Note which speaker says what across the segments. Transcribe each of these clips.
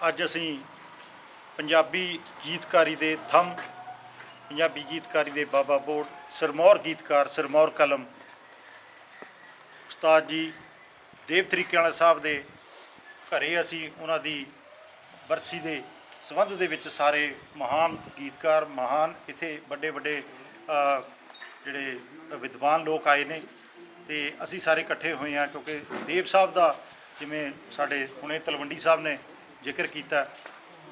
Speaker 1: ਅੱਜ ਅਸੀਂ ਪੰਜਾਬੀ ਗੀਤਕਾਰੀ ਦੇ ਥੰਮ, ਪੰਜਾਬੀ ਗੀਤਕਾਰੀ ਦੇ ਬਾਬਾ ਬੋੜ, ਸਰਮੌਰ ਗੀਤਕਾਰ ਸਰਮੌਰ ਕਲਮ, ਉਸਤਾਦ ਜੀ ਦੇਵ ਤਰੀਕੇ ਵਾਲੇ ਸਾਹਿਬ ਦੇ ਘਰੇ ਅਸੀਂ ਉਹਨਾਂ ਦੀ ਬਰਸੀ ਦੇ ਸੰਬੰਧ ਦੇ ਵਿੱਚ ਸਾਰੇ ਮਹਾਨ ਗੀਤਕਾਰ, ਮਹਾਨ ਇੱਥੇ ਵੱਡੇ ਵੱਡੇ ਜਿਹੜੇ ਵਿਦਵਾਨ ਲੋਕ ਆਏ ਨੇ ਤੇ ਅਸੀਂ ਸਾਰੇ ਇਕੱਠੇ ਹੋਏ ਹਾਂ ਕਿਉਂਕਿ ਦੇਵ ਸਾਹਿਬ ਦਾ ਜਿਵੇਂ ਸਾਡੇ ਹੁਣੇ ਤਲਵੰਡੀ ਸਾਹਿਬ ਨੇ ਜ਼ਿਕਰ ਕੀਤਾ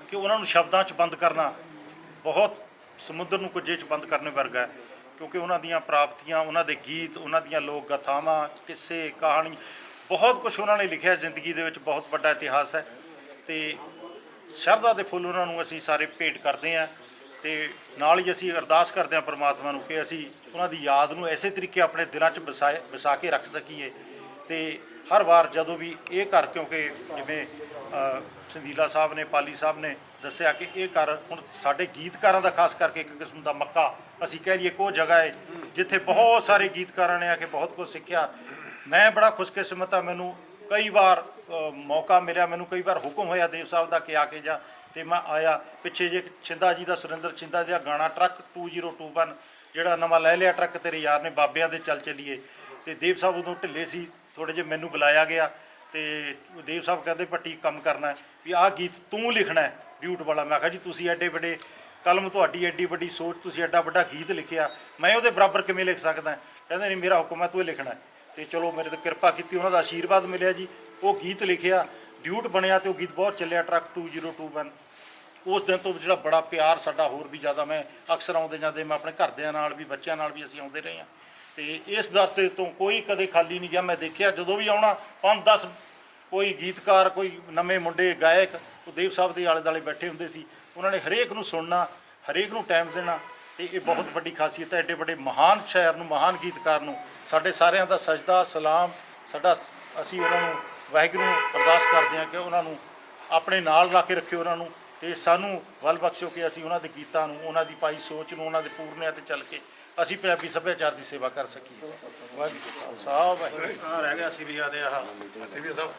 Speaker 1: ਕਿ ਉਹਨਾਂ ਨੂੰ ਸ਼ਬਦਾਂ 'ਚ ਬੰਦ ਕਰਨਾ ਬਹੁਤ ਸਮੁੰਦਰ ਨੂੰ ਕੁਝੇ 'ਚ ਬੰਦ ਕਰਨੇ ਵਰਗਾ ਹੈ, ਕਿਉਂਕਿ ਉਹਨਾਂ ਦੀਆਂ ਪ੍ਰਾਪਤੀਆਂ, ਉਹਨਾਂ ਦੇ ਗੀਤ, ਉਹਨਾਂ ਦੀਆਂ ਲੋਕ ਗਾਥਾਵਾਂ, ਕਿੱਸੇ, ਕਹਾਣੀ, ਬਹੁਤ ਕੁਝ ਉਹਨਾਂ ਨੇ ਲਿਖਿਆ ਜ਼ਿੰਦਗੀ ਦੇ ਵਿੱਚ ਬਹੁਤ ਵੱਡਾ ਇਤਿਹਾਸ ਹੈ ਤੇ ਸ਼ਰਧਾ ਦੇ ਫੁੱਲ ਉਹਨਾਂ ਨੂੰ ਅਸੀਂ ਸਾਰੇ ਭੇਟ ਕਰਦੇ ਹਾਂ ਤੇ ਨਾਲ ਹੀ ਅਸੀਂ ਅਰਦਾਸ ਕਰਦੇ ਹਾਂ ਪ੍ਰਮਾਤਮਾ ਨੂੰ ਕਿ ਅਸੀਂ ਉਹਨਾਂ ਦੀ ਯਾਦ ਨੂੰ ਐਸੇ ਤਰੀਕੇ ਆਪਣੇ ਦਿਲਾਂ 'ਚ ਵਸਾਏ ਵਸਾ ਕੇ ਰੱਖ ਸਕੀਏ ਤੇ ਹਰ ਵਾਰ ਜਦੋਂ ਵੀ ਇਹ ਘਰ ਕਿਉਂਕਿ ਜਿਵੇਂ ਅ, ਸੰਦੀਲਾ ਸਾਹਿਬ ਨੇ ਪਾਲੀ ਸਾਹਿਬ ਨੇ ਦੱਸਿਆ ਕਿ ਇਹ ਘਰ ਹੁਣ ਸਾਡੇ ਗੀਤਕਾਰਾਂ ਦਾ ਖਾਸ ਕਰਕੇ ਇੱਕ ਕਿਸਮ ਦਾ ਮੱਕਾ ਅਸੀਂ ਕਹਿ ਲਈਏ ਕੋ ਜਗ੍ਹਾ ਹੈ ਜਿੱਥੇ ਬਹੁਤ ਸਾਰੇ ਗੀਤਕਾਰਾਂ ਨੇ ਆ ਕੇ ਬਹੁਤ ਕੁਝ ਸਿੱਖਿਆ। ਮੈਂ ਬੜਾ ਖੁਸ਼ਕਿਸਮਤ ਆ ਮੈਨੂੰ ਕਈ ਵਾਰ ਮੌਕਾ ਮਿਲਿਆ ਮੈਨੂੰ ਕਈ ਵਾਰ ਹੁਕਮ ਹੋਇਆ ਦੇਵ ਸਾਹਿਬ ਦਾ ਕਿ ਆ ਕੇ ਜਾ ਤੇ ਮੈਂ ਆਇਆ ਪਿੱਛੇ ਜੇ ਛਿੰਦਾ ਜੀ ਦਾ ਸੁਰਿੰਦਰ ਛਿੰਦਾ ਜੀ ਦਾ ਗਾਣਾ ਟਰੱਕ 2021 ਜਿਹੜਾ ਨਵਾਂ ਲੈ ਲਿਆ ਟਰੱਕ ਤੇਰੇ ਯਾਰ ਨੇ ਬਾਬਿਆਂ ਦੇ ਚੱਲ ਚੱਲੀਏ। ਤੇ ਦੇਵ ਸਾਹਿਬ ਉਦੋਂ ਢਿੱਲੇ ਸੀ ਥੋੜੇ ਜਿਹਾ ਮੈਨੂੰ ਬੁਲਾਇਆ ਗਿਆ ਤੇ ਦੇਵ ਸਾਹਿਬ ਕਹਿੰਦੇ ਪੱਟੀ ਕੰਮ ਕਰਨਾ ਹੈ ਵੀ ਆਹ ਗੀਤ ਤੂੰ ਲਿਖਣਾ ਹੈ, ਡਿਊਟ ਵਾਲਾ। ਮੈਂ ਕਿਹਾ ਜੀ, ਤੁਸੀਂ ਐਡੇ ਵੱਡੇ ਕਲਮ ਤੁਹਾਡੀ ਐਡੀ ਵੱਡੀ ਸੋਚ, ਤੁਸੀਂ ਐਡਾ ਵੱਡਾ ਗੀਤ ਲਿਖਿਆ, ਮੈਂ ਉਹਦੇ ਬਰਾਬਰ ਕਿਵੇਂ ਲਿਖ ਸਕਦਾ ਕਹਿੰਦੇ ਨਹੀਂ, ਮੇਰਾ ਹੁਕਮ ਹੈ, ਤੂੰ ਇਹ ਲਿਖਣਾ ਹੈ। ਤੇ ਚਲੋ, ਮੇਰੇ ਤੇ ਕਿਰਪਾ ਕੀਤੀ, ਉਹਨਾਂ ਦਾ ਆਸ਼ੀਰਵਾਦ ਮਿਲਿਆ ਜੀ। ਉਹ ਗੀਤ ਲਿਖਿਆ, ਡਿਊਟ ਬਣਿਆ ਤੇ ਉਹ ਗੀਤ ਬਹੁਤ ਚੱਲਿਆ, ਟਰੱਕ 2021 ਉਸ ਦਿਨ ਤੋਂ ਜਿਹੜਾ ਬੜਾ ਪਿਆਰ ਸਾਡਾ ਹੋਰ ਵੀ ਜ਼ਿਆਦਾ, ਮੈਂ ਅਕਸਰ ਆਉਂਦੇ ਜਾਂਦੇ, ਮੈਂ ਆਪਣੇ ਘਰਦਿਆਂ ਨਾਲ ਵੀ, ਬੱਚਿਆਂ ਨਾਲ ਵੀ ਅਸੀਂ ਆਉਂਦੇ ਰਹੇ ਹਾਂ। ਤੇ ਇਸ ਦਰਤੇ ਤੋਂ ਕੋਈ ਕਦੇ ਖਾਲੀ ਨਹੀਂ ਗਿਆ। ਮੈਂ ਦੇਖਿਆ ਜਦੋਂ ਵੀ ਆਉਣਾ 5-10 ਕੋਈ ਗੀਤਕਾਰ, ਕੋਈ ਨਵੇਂ ਮੁੰਡੇ, ਗਾਇਕ, ਉਹ ਦੇਵ ਸਾਹਿਬ ਦੇ ਆਲੇ ਦੁਆਲੇ ਬੈਠੇ ਹੁੰਦੇ ਸੀ। ਉਹਨਾਂ ਨੇ ਹਰੇਕ ਨੂੰ ਸੁਣਨਾ, ਹਰੇਕ ਨੂੰ ਟਾਈਮ ਦੇਣਾ ਤੇ ਇਹ ਬਹੁਤ ਵੱਡੀ ਖਾਸੀਅਤ ਹੈ। ਐਡੇ ਵੱਡੇ ਮਹਾਨ ਸ਼ਾਇਰ ਨੂੰ, ਮਹਾਨ ਗੀਤਕਾਰ ਨੂੰ ਸਾਡੇ ਸਾਰਿਆਂ ਦਾ ਸਜਦਾ, ਸਲਾਮ। ਸਾਡਾ ਅਸੀਂ ਉਹਨਾਂ ਨੂੰ ਵਾਹਿਗੁਰੂ ਨੂੰ ਅਰਦਾਸ ਕਰਦੇ ਹਾਂ ਕਿ ਉਹਨਾਂ ਨੂੰ ਆਪਣੇ ਨਾਲ ਲਾ ਕੇ ਰੱਖਿਓ ਉਹਨਾਂ ਨੂੰ ਤੇ ਸਾਨੂੰ ਵੱਲ ਬਖਸ਼ੋ ਕਿ ਅਸੀਂ ਉਹਨਾਂ ਦੇ ਗੀਤਾਂ ਨੂੰ, ਉਹਨਾਂ ਦੀ ਪਾਈ ਸੋਚ ਨੂੰ, ਉਹਨਾਂ ਦੇ ਪੂਰਨਿਆਂ ਤੇ ਚੱਲ ਕੇ ਅਸੀਂ ਪੰਜਾਬੀ ਸੱਭਿਆਚਾਰ ਦੀ ਸੇਵਾ ਕਰ ਸਕੀਏ। ਵਾਹਿਗੁਰੂ ਜੀ
Speaker 2: ਆ ਰਹਿ ਗਿਆ ਸੀ ਵੀ ਆਦੇ ਆਹ